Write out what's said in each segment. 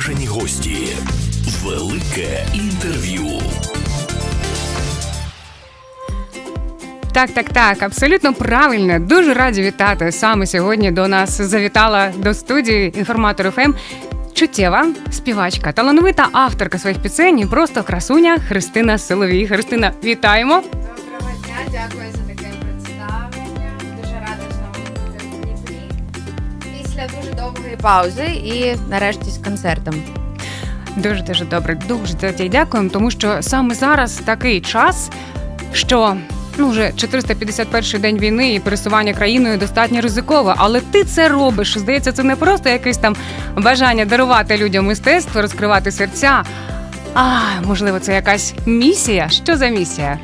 Шані гості. Велике інтерв'ю. Так, так, так, абсолютно правильно. Дуже раді вітати. Саме сьогодні до нас завітала до студії інформатор ФМ. Чуттєва співачка, талановита авторка своїх пісень і просто красуня Христина Соловій. Христина, вітаємо! Доброго дня, дякую Після дуже довгої паузи і нарешті з концертом. Дуже дуже добре. Дуже тобі дякуємо, тому що саме зараз такий час, що ну вже 451 день війни і пересування країною достатньо ризиково. Але ти це робиш. Здається, це не просто якесь там бажання дарувати людям мистецтво, розкривати серця. А можливо, це якась місія. Що за місія?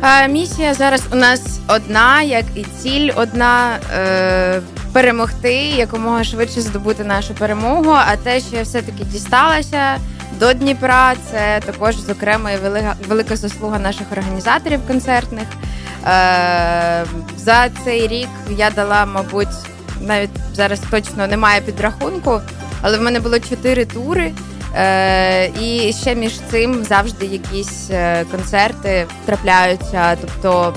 А, місія зараз у нас одна, як і ціль одна. Е- Перемогти якомога швидше здобути нашу перемогу. А те, що я все-таки дісталася до Дніпра, це також зокрема і велика, велика заслуга наших організаторів концертних. Е, за цей рік я дала, мабуть, навіть зараз точно немає підрахунку, але в мене було чотири тури. Е, і ще між цим завжди якісь е, концерти трапляються. Тобто,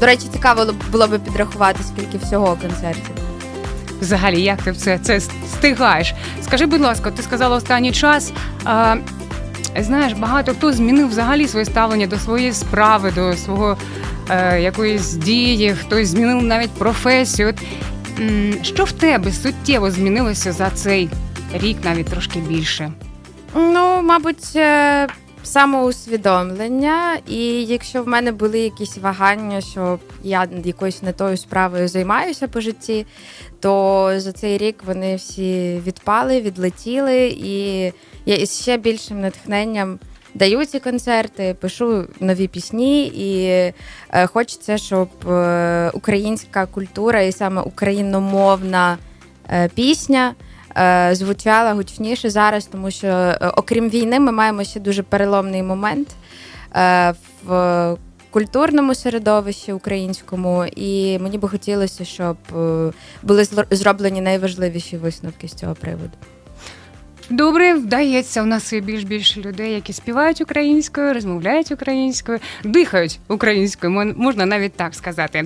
до речі, цікаво було б підрахувати, скільки всього концертів. Взагалі, як ти все це встигаєш? Скажи, будь ласка, ти сказала останній час. А, знаєш, багато хто змінив взагалі своє ставлення до своєї справи, до свого е, якоїсь дії, хтось змінив навіть професію. Що в тебе суттєво змінилося за цей рік, навіть трошки більше? Ну, мабуть, е, самоусвідомлення. І якщо в мене були якісь вагання, що я якоюсь не тою справою займаюся по житті, то за цей рік вони всі відпали, відлетіли, і я із ще більшим натхненням. Даю ці концерти, пишу нові пісні, і е, хочеться, щоб е, українська культура і саме україномовна е, пісня звучала гучніше зараз, тому що е, окрім війни, ми маємо ще дуже переломний момент е, в культурному середовищі українському, і мені би хотілося, щоб е, були зроблені найважливіші висновки з цього приводу. Добре, вдається. У нас є більш більше людей, які співають українською, розмовляють українською, дихають українською, можна навіть так сказати.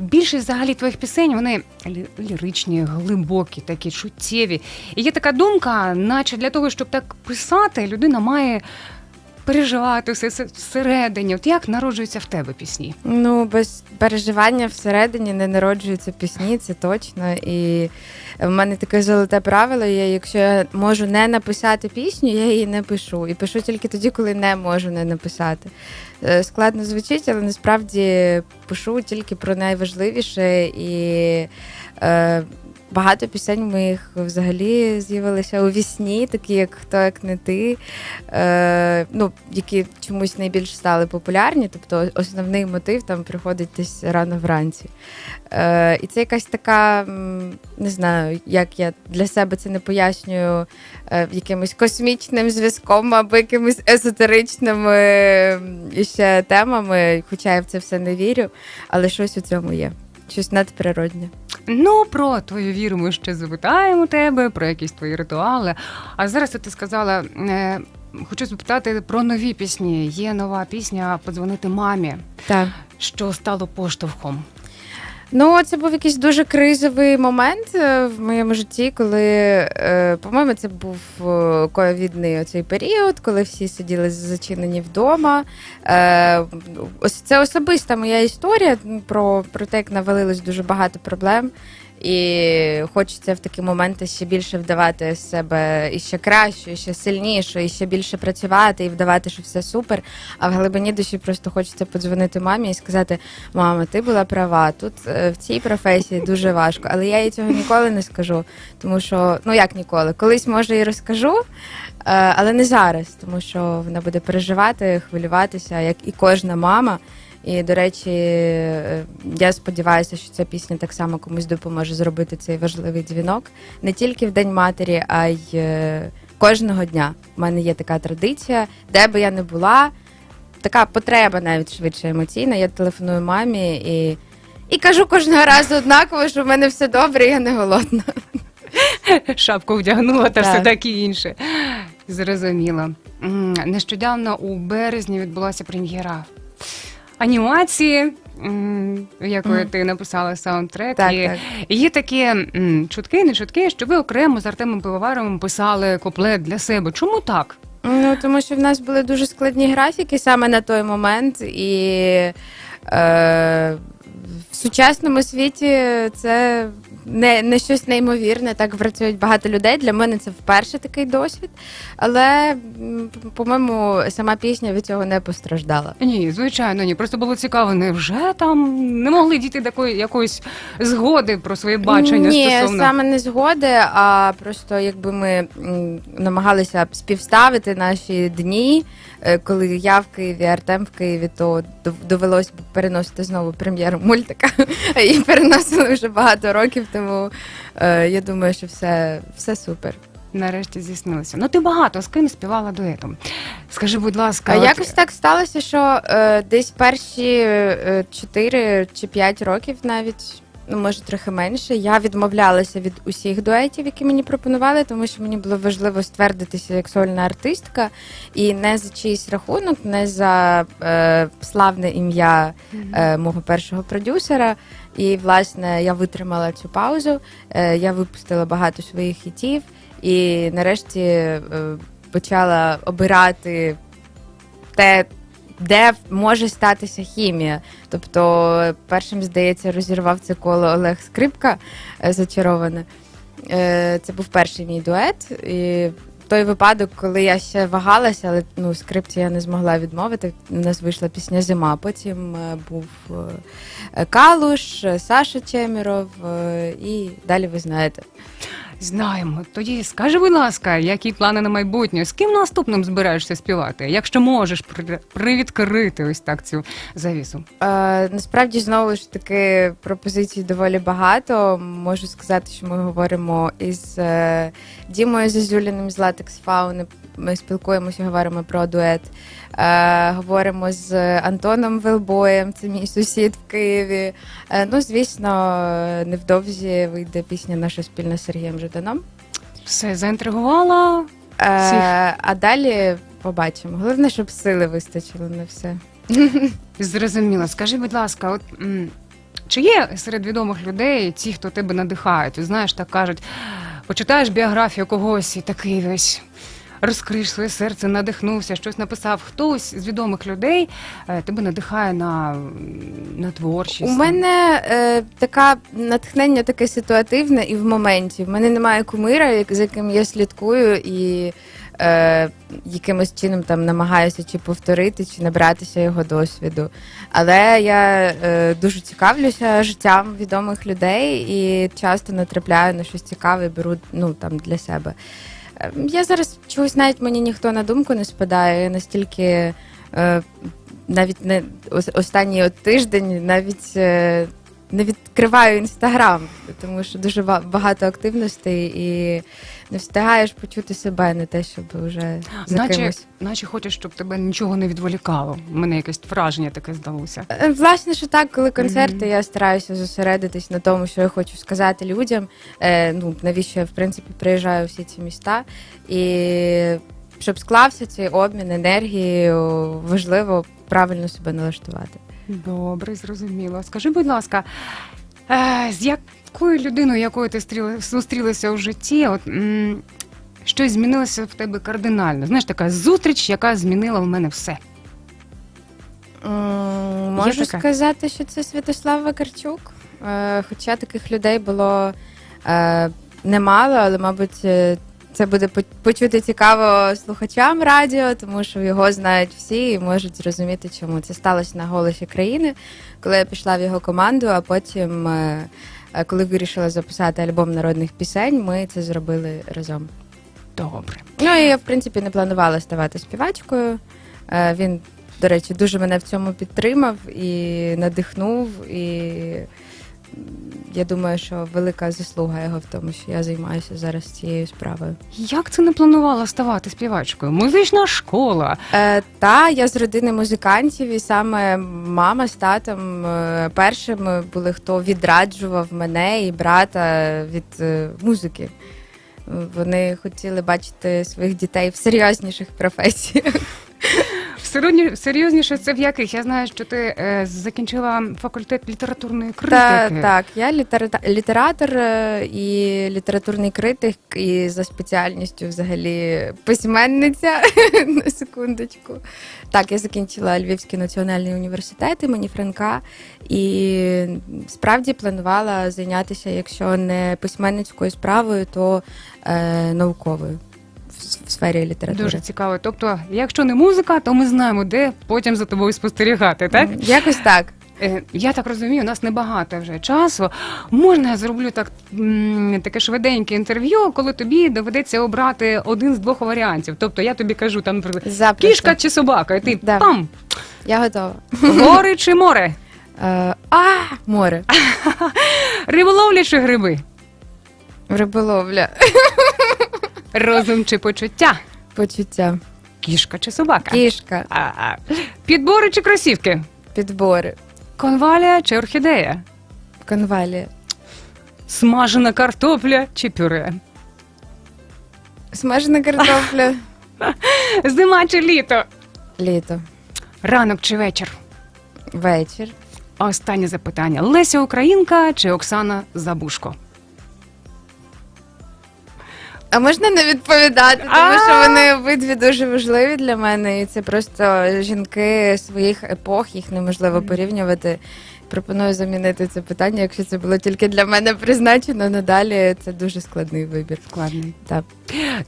Більшість взагалі твоїх пісень вони лі- ліричні, глибокі, такі чуттєві. І є така думка, наче для того, щоб так писати, людина має переживати все це всередині. От як народжуються в тебе пісні? Ну, без переживання всередині не народжуються пісні, це точно. І в мене таке золоте правило. Я, якщо я можу не написати пісню, я її не пишу. І пишу тільки тоді, коли не можу не написати. Е, Складно звучить, але насправді пишу тільки про найважливіше і. Е, Багато пісень моїх взагалі з'явилися у вісні, такі як хто як не ти, е, ну, які чомусь найбільш стали популярні. Тобто основний мотив там приходить десь рано вранці. Е, і це якась така, не знаю, як я для себе це не пояснюю е, якимось космічним зв'язком або якимись езотеричними ще темами, хоча я в це все не вірю, але щось у цьому є. Щось надприродне. Ну, про твою віру ми ще запитаємо тебе, про якісь твої ритуали. А зараз ти сказала, е, хочу запитати про нові пісні. Є нова пісня Подзвонити мамі, Так. що стало поштовхом. Ну, це був якийсь дуже кризовий момент е, в моєму житті, коли, е, по-моєму, це був е, ковідний оцей період, коли всі сиділи зачинені вдома. Ось це особиста моя історія про, про те, як навалилось дуже багато проблем. І хочеться в такі моменти ще більше вдавати себе і ще краще, і ще сильніше, і ще більше працювати, і вдавати, що все супер. А в глибині душі просто хочеться подзвонити мамі і сказати: мама, ти була права. Тут е, в цій професії дуже важко. Але я їй цього ніколи не скажу. Тому що, ну як ніколи, колись може і розкажу, е, але не зараз, тому що вона буде переживати, хвилюватися, як і кожна мама. І, до речі, е, я сподіваюся, що ця пісня так само комусь допоможе зробити цей важливий дзвінок не тільки в День матері, а й е, кожного дня. У мене є така традиція, де би я не була, така потреба навіть швидше емоційна. Я телефоную мамі і, і кажу кожного разу однаково, що в мене все добре, я не голодна. Шапку вдягнула та все Так. таке інше. Зрозуміло. Нещодавно у березні відбулася прем'єра анімації, Якою ти написала саундтрек. Так, і так. Є такі м, чутки, не чутки, що ви окремо з Артемом Пивоваровим писали куплет для себе. Чому так? Ну, тому що в нас були дуже складні графіки саме на той момент, і е, в сучасному світі це не, не щось неймовірне. Так працюють багато людей. Для мене це вперше такий досвід. Але, м, по-моєму, сама пісня від цього не постраждала. Ні, звичайно, ні. Просто було цікаво, невже там не могли дійти до такої якоїсь згоди про своє бачення Ні, стосовно саме не згоди, а просто якби ми м, намагалися співставити наші дні, е, коли я в Києві, Артем в Києві, то дов- довелось переносити знову прем'єру мультика. І переносили вже багато років, тому е, я думаю, що все, все супер. нарешті здійснилося. Ну ти багато з ким співала дуетом. Скажи, будь ласка, А от- якось так сталося, що е, десь перші е, 4 чи 5 років навіть. Ну, може, трохи менше. Я відмовлялася від усіх дуетів, які мені пропонували, тому що мені було важливо ствердитися як сольна артистка, і не за чийсь рахунок, не за е, славне ім'я е, мого першого продюсера. І, власне, я витримала цю паузу. Е, я випустила багато своїх хітів, і нарешті е, почала обирати те, де може статися хімія. Тобто, першим, здається, розірвав це коло Олег Скрипка е, зачароване. Е, Це був перший мій дует. І той випадок, коли я ще вагалася, але ну, скрипці я не змогла відмовити. У нас вийшла пісня Зима. Потім е, був Калуш, Саша Чеміров, і далі ви знаєте. Знаємо. Тоді скажи, будь ласка, які плани на майбутнє? З ким наступним збираєшся співати? Якщо можеш при- привідкрити ось так цю завісу. Е, насправді знову ж таки пропозицій доволі багато. Можу сказати, що ми говоримо із е, Дімою Зазюліним з Латекс Фауни. Ми спілкуємося, говоримо про дует. Е, говоримо з Антоном Велбоєм, це мій сусід в Києві. Е, ну, звісно, невдовзі вийде пісня наша спільна з Сергієм Жаданом. Все заінтригувала. Е, а далі побачимо. Головне, щоб сили вистачило на все. Зрозуміла. Скажи, будь ласка, от м, чи є серед відомих людей ті, хто тебе надихають? Знаєш, так кажуть, почитаєш біографію когось і такий весь. Розкриш своє серце, надихнувся, щось написав. Хтось з відомих людей е, тебе надихає на, на творчість. У мене е, така натхнення таке ситуативне і в моменті. В мене немає кумира, за яким я слідкую і е, якимось чином там намагаюся чи повторити, чи набратися його досвіду. Але я е, дуже цікавлюся життям відомих людей і часто натрапляю на щось цікаве, беру ну, там, для себе. Е, Я зараз чогось навіть мені ніхто на думку не спадає. Я настільки е, навіть не ос- останній тиждень навіть е, не відкриваю інстаграм, тому що дуже ба- багато активностей і не встигаєш почути себе, не те, щоб вже за наче, кимось. наче хочеш, щоб тебе нічого не відволікало. Мене якесь враження таке здалося. Е, Власне, що так, коли концерти, Мгм. я стараюся зосередитись на тому, що я хочу сказати людям. Е, ну, навіщо я в принципі приїжджаю всі ці міста. І щоб склався цей обмін енергією, важливо правильно себе налаштувати. Добре, зрозуміло. Скажи, будь ласка, е, з якою людиною, якою ти стріли- зустрілася у житті, от м, щось змінилося в тебе кардинально? Знаєш, така зустріч, яка змінила в мене все. М, Можу таке? сказати, що це Святослав Вакарчук. Е, Хоча таких людей було е, немало, але, мабуть, е, це буде почути цікаво слухачам радіо, тому що його знають всі і можуть зрозуміти, чому це сталося на голосі країни, коли я пішла в його команду, а потім, е, е, коли вирішила записати альбом народних пісень, ми це зробили разом. Добре. Ну і я, в принципі, не планувала ставати співачкою. Е, Він, до речі, дуже мене в цьому підтримав і надихнув. І я думаю, що велика заслуга його в тому, що я займаюся зараз цією справою. Як це не планувала ставати співачкою? Музична школа. Е, та я з родини музикантів, і саме мама з татом е, першими були, хто відраджував мене і брата від е, музики. Вони хотіли бачити своїх дітей в серйозніших професіях. Серйозні, серйозніше це в яких? Я знаю, що ти е, закінчила факультет літературної критики. так, я літера- літератор е, і літературний критик, і за спеціальністю взагалі письменниця на секундочку. Так, я закінчила Львівський національний університет імені Франка і справді планувала зайнятися, якщо не письменницькою справою, то е, науковою в, сфері літератури. Дуже цікаво. Тобто, якщо не музика, то ми знаємо, де потім за тобою спостерігати, так? Якось так. Е, Я так розумію, у нас небагато вже часу. Можна я зроблю так таке швиденьке інтерв'ю, коли тобі доведеться обрати один з двох варіантів. Тобто я тобі кажу там Запросто. кішка чи собака, і ти Да. пам, Я готова. гори чи море, Е, а, море. риболовля чи гриби, Риболовля. Розум чи почуття, Почуття. кішка чи собака, Кішка. А-а. підбори чи кросівки, Підбори. конвалія чи орхідея, Конвалія. смажена картопля чи пюре, Смажена картопля. зима чи літо, Літо. ранок чи вечір. Вечір. Останнє запитання: Леся Українка чи Оксана Забушко? А можна не відповідати, тому що вони обидві дуже важливі для мене, і це просто жінки своїх епох, їх неможливо порівнювати. Пропоную замінити це питання, якщо це було тільки для мене призначено. Надалі це дуже складний вибір. Складний. Так.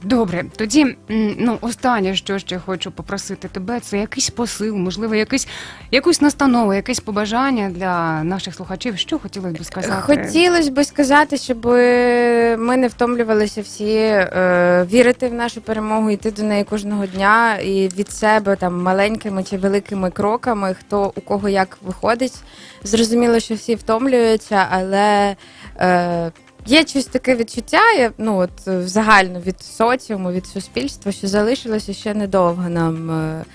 Добре, тоді ну останнє, що ще хочу попросити тебе, це якийсь посил, можливо, якийсь якусь настанову, якесь побажання для наших слухачів. Що хотілося б сказати? Хотілося б сказати, щоб ми не втомлювалися всі е, вірити в нашу перемогу, йти до неї кожного дня і від себе там маленькими чи великими кроками, хто у кого як виходить. Зрозуміло, що всі втомлюються, але е, є щось таке відчуття, я, ну от е, загально від соціуму, від суспільства, що залишилося ще недовго нам е,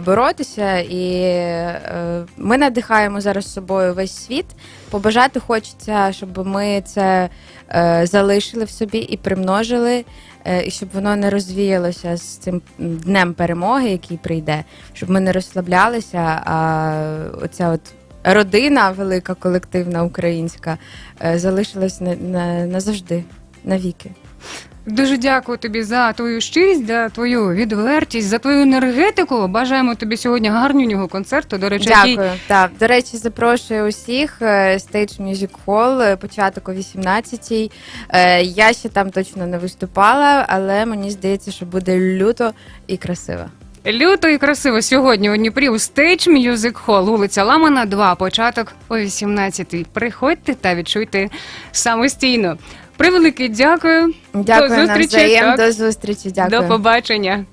боротися, і е, ми надихаємо зараз собою весь світ. Побажати хочеться, щоб ми це е, залишили в собі і примножили, е, і щоб воно не розвіялося з цим днем перемоги, який прийде, щоб ми не розслаблялися, а оця от. Родина велика, колективна українська е, залишилась на, на, назавжди, навіки. Дуже дякую тобі за твою щирість, за твою відвертість, за твою енергетику. Бажаємо тобі сьогодні гарнього концерту. До речі, який Дякую. Так, до речі, запрошую усіх. е, Stage Music Hall, е, початок о 18-й. Е, Я ще там точно не виступала, але мені здається, що буде люто і красиво. Люто і красиво сьогодні у Дніпрі у Stage Music Hall, вулиця Ламана, 2, початок о 18-й. Приходьте та відчуйте самостійно. Превелике дякую. Дякую До зустрічі, навзаєм. так. До зустрічі. Дякую. До побачення.